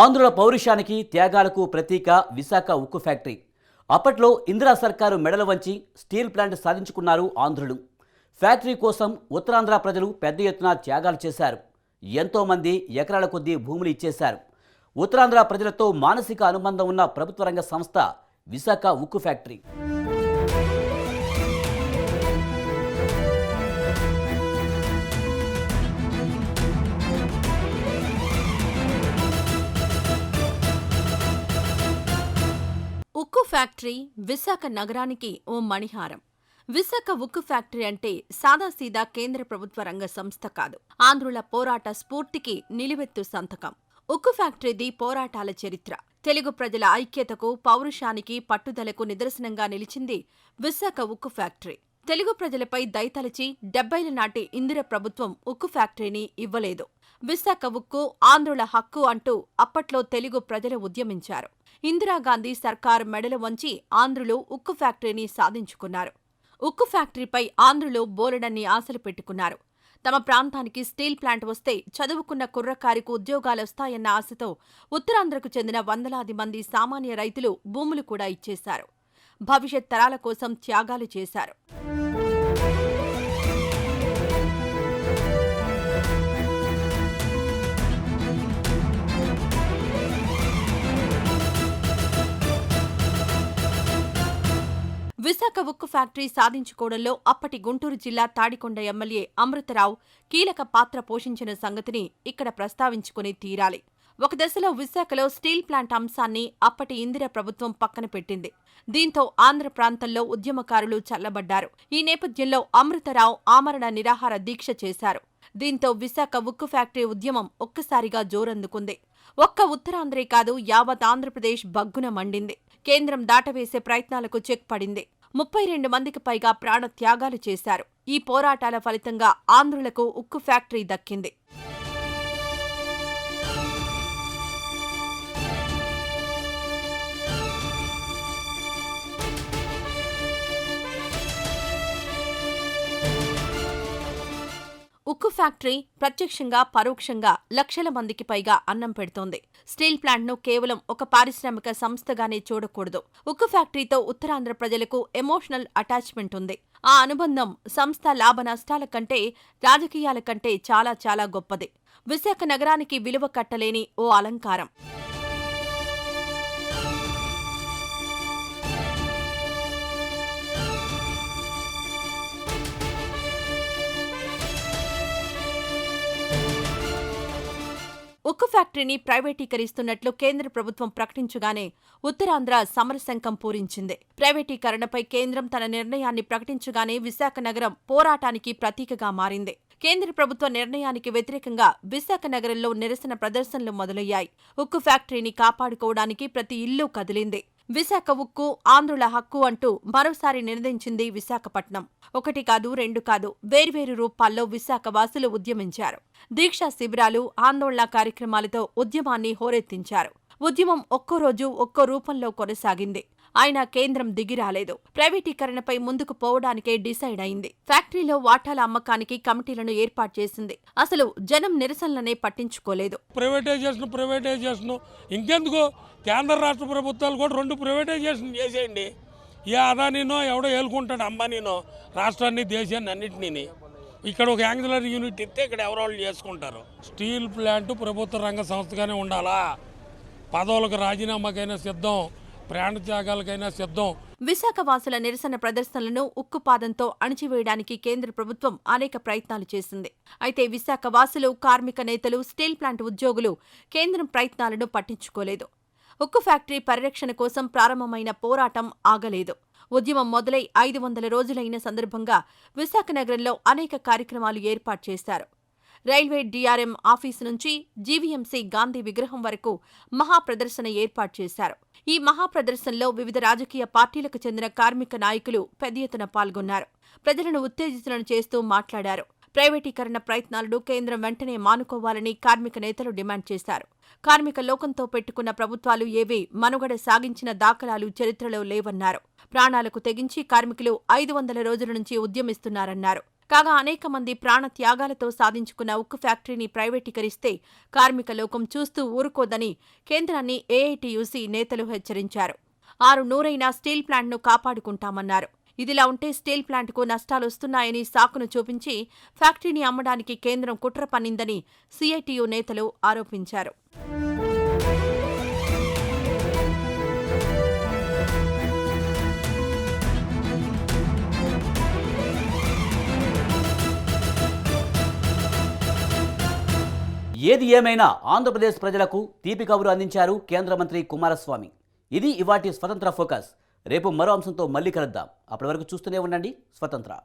ఆంధ్రుల పౌరుషానికి త్యాగాలకు ప్రతీక విశాఖ ఉక్కు ఫ్యాక్టరీ. అప్పట్లో ఇందిరా సర్కారు మెడలు వంచి స్టీల్ ప్లాంట్ సాధించుకున్నారు ఆంధ్రులు. ఫ్యాక్టరీ కోసం ఉత్తరాంధ్ర ప్రజలు పెద్ద ఎత్తున త్యాగాలు చేశారు. ఎంతోమంది ఎకరాల కొద్దీ భూములు ఇచ్చేశారు. ఉత్తరాంధ్ర ప్రజలతో మానసిక అనుబంధం ఉన్న ప్రభుత్వ రంగ సంస్థ విశాఖ ఉక్కు ఫ్యాక్టరీ. ఉక్కు ఫ్యాక్టరీ విశాఖ నగరానికి ఓ మణిహారం. విశాఖ ఉక్కు ఫ్యాక్టరీ అంటే సాదాసీదా కేంద్ర ప్రభుత్వ రంగ సంస్థ కాదు. ఆంధ్రుల పోరాట స్ఫూర్తికి నిలువెత్తు సంతకం. ఉక్కు ఫ్యాక్టరీది పోరాటాల చరిత్ర. తెలుగు ప్రజల ఐక్యతకు పౌరుషానికి పట్టుదలకు నిదర్శనంగా నిలిచింది విశాఖ ఉక్కు ఫ్యాక్టరీ. తెలుగు ప్రజలపై దయతలచి డెబ్బైల నాటి ఇందిర ప్రభుత్వం ఉక్కు ఫ్యాక్టరీని ఇవ్వలేదు. విశాఖ ఉక్కు ఆంధ్రుల హక్కు అంటూ అప్పట్లో తెలుగు ప్రజలు ఉద్యమించారు. ఇందిరాగాంధీ సర్కార్ మెడలు వంచి ఆంధ్రులు ఉక్కు ఫ్యాక్టరీని సాధించుకున్నారు. ఉక్కు ఫ్యాక్టరీపై ఆంధ్రులు బోలెడన్ని ఆశలు పెట్టుకున్నారు. తమ ప్రాంతానికి స్టీల్ ప్లాంట్ వస్తే చదువుకున్న కుర్రకారికి ఉద్యోగాలొస్తాయన్న ఆశతో ఉత్తరాంధ్రకు చెందిన వందలాది మంది సామాన్య రైతులు భూములు కూడా ఇచ్చేశారు. భవిష్యత్ తరాల కోసం త్యాగాలు చేశారు. విశాఖ ఉక్కు ఫ్యాక్టరీ సాధించుకోవడంలో అప్పటి గుంటూరు జిల్లా తాడికొండ ఎమ్మెల్యే అమృతరావు కీలక పాత్ర పోషించిన సంగతిని ఇక్కడ ప్రస్తావించుకుని తీరాలి. ఒక దశలో విశాఖలో స్టీల్ ప్లాంట్ అంశాన్ని అప్పటి ఇందిర ప్రభుత్వం పక్కన పెట్టింది. దీంతో ఆంధ్ర ప్రాంతంలో ఉద్యమకారులు చల్లబడ్డారు. ఈ నేపథ్యంలో అమృతరావు ఆమరణ నిరాహార దీక్ష చేశారు. దీంతో విశాఖ ఉక్కు ఫ్యాక్టరీ ఉద్యమం ఒక్కసారిగా జోరందుకుంది. ఒక్క ఉత్తరాంధ్రే కాదు యావత్ ఆంధ్రప్రదేశ్ బగ్గున మండింది. కేంద్రం దాటవేసే ప్రయత్నాలకు చెక్ పడింది. ముప్పై రెండు మందికి పైగా ప్రాణత్యాగాలు చేశారు. ఈ పోరాటాల ఫలితంగా ఆంధ్రులకు ఉక్కు ఫ్యాక్టరీ దక్కింది. ఉక్కు ఫ్యాక్టరీ ప్రత్యక్షంగా పరోక్షంగా లక్షల మందికి పైగా అన్నం పెడుతోంది. స్టీల్ ప్లాంట్ను కేవలం ఒక పారిశ్రామిక సంస్థగానే చూడకూడదు. ఉక్కు ఫ్యాక్టరీతో ఉత్తరాంధ్ర ప్రజలకు ఎమోషనల్ అటాచ్మెంట్ ఉంది. ఆ అనుబంధం సంస్థ లాభ నష్టాల కంటే రాజకీయాల కంటే చాలా చాలా గొప్పది. విశాఖ నగరానికి విలువ కట్టలేని ఓ అలంకారం. ఉక్కు ఫ్యాక్టరీని ప్రైవేటీకరిస్తున్నట్లు కేంద్ర ప్రభుత్వం ప్రకటించగానే ఉత్తరాంధ్ర సమరశంఖం పూరించింది. ప్రైవేటీకరణపై కేంద్రం తన నిర్ణయాన్ని ప్రకటించగానే విశాఖ నగరం పోరాటానికి ప్రతీకగా మారింది. కేంద్ర ప్రభుత్వ నిర్ణయానికి వ్యతిరేకంగా విశాఖ నగరంలో నిరసన ప్రదర్శనలు మొదలయ్యాయి. ఉక్కు ఫ్యాక్టరీని కాపాడుకోవడానికి ప్రతి ఇల్లు కదిలింది. విశాఖ ఉక్కు ఆంధ్రుల హక్కు అంటూ మరోసారి నిర్ణయించింది విశాఖపట్నం. ఒకటి కాదు రెండు కాదు వేర్వేరు రూపాల్లో విశాఖ వాసులు ఉద్యమించారు. దీక్షా శిబిరాలు ఆందోళన కార్యక్రమాలతో ఉద్యమాన్ని హోరెత్తించారు. ఉద్యమం ఒక్కో రోజు ఒక్కో రూపంలో కొనసాగింది. అయినా కేంద్రం దిగిరాలేదు ప్రైవేటీకరణపై ముందుకు పోవడానికే డిసైడ్ అయింది. ఫ్యాక్టరీలో వాటాల అమ్మకానికి కమిటీలను ఏర్పాటు చేసింది. అసలు జనం నిరసనలనే పట్టించుకోలేదు. Privatisation privatisation. ఇంకెందుకు? కేంద్ర రాష్ట్ర ప్రభుత్వాలు కూడా రెండు ప్రైవేటైజేషన్ చేసేయండి. ఏ అదానినో ఎవడో ఏలుకుంటాడు అంబానీనో రాష్ట్రాన్ని దేశాన్ని అన్నింటినీ ఇక్కడ ఒక యాంగులర్ యూనిట్ ఇస్తే ఇక్కడ ఎవరోళ్ళు చేసుకుంటారు. స్టీల్ ప్లాంట్ ప్రభుత్వ రంగ సంస్థగానే ఉండాలా? పదవులకు రాజీనామాకైనా సిద్ధం. ప్రాణ త్యాగాలకైనా సిద్ధం. విశాఖ వాసుల నిరసన ప్రదర్శనలను ఉక్కుపాదంతో అణిచివేయడానికి కేంద్ర ప్రభుత్వం అనేక ప్రయత్నాలు చేసింది. అయితే విశాఖ వాసులు కార్మిక నేతలు స్టీల్ ప్లాంట్ ఉద్యోగులు కేంద్రం ప్రయత్నాలను పట్టించుకోలేదు. ఉక్కు ఫ్యాక్టరీ పరిరక్షణ కోసం ప్రారంభమైన పోరాటం ఆగలేదు. ఉద్యమం మొదలై ఐదు వందల రోజులైన సందర్భంగా విశాఖ నగరంలో అనేక కార్యక్రమాలు ఏర్పాటు చేశారు. రైల్వే డీఆర్ఎం ఆఫీసు నుంచి జీవీఎంసీ గాంధీ విగ్రహం వరకు మహాప్రదర్శన ఏర్పాటు చేశారు. ఈ మహాప్రదర్శనలో వివిధ రాజకీయ పార్టీలకు చెందిన కార్మిక నాయకులు పెద్ద ఎత్తున పాల్గొన్నారు. ప్రజలను ఉత్తేజితులను చేస్తూ మాట్లాడారు. ప్రైవేటీకరణ ప్రయత్నాలను కేంద్రం వెంటనే మానుకోవాలని కార్మిక నేతలు డిమాండ్ చేశారు. కార్మిక లోకంతో పెట్టుకున్న ప్రభుత్వాలు ఏవీ మనుగడ సాగించిన దాఖలాలు చరిత్రలో లేవన్నారు. ప్రాణాలకు తెగించి కార్మికులు ఐదు వందల రోజుల నుంచి ఉద్యమిస్తున్నారన్నారు. కాగా అనేక మంది ప్రాణ త్యాగాలతో సాధించుకున్న ఉక్కు ఫ్యాక్టరీని ప్రైవేటీకరిస్తే కార్మిక లోకం చూస్తూ ఊరుకోదని కేంద్రాన్ని ఏఐటీయూసీ నేతలు హెచ్చరించారు. ఆరు నూరైన స్టీల్ ప్లాంట్ను కాపాడుకుంటామన్నారు. ఇదిలా ఉంటే స్టీల్ ప్లాంట్కు నష్టాలొస్తున్నాయని సాకును చూపించి ఫ్యాక్టరీని అమ్మడానికి కేంద్రం కుట్ర పన్నిందని సిఐటియు నేతలు ఆరోపించారు. ఏది ఏమైనా ఆంధ్రప్రదేశ్ ప్రజలకు తీపి కబురు అందించారు కేంద్ర మంత్రి కుమారస్వామి. ఇది ఇవాటి స్వతంత్ర ఫోకస్. రేపు మరో అంశంతో మళ్ళీ కలుద్దాం. అప్పటి వరకు చూస్తూనే ఉండండి. స్వతంత్ర.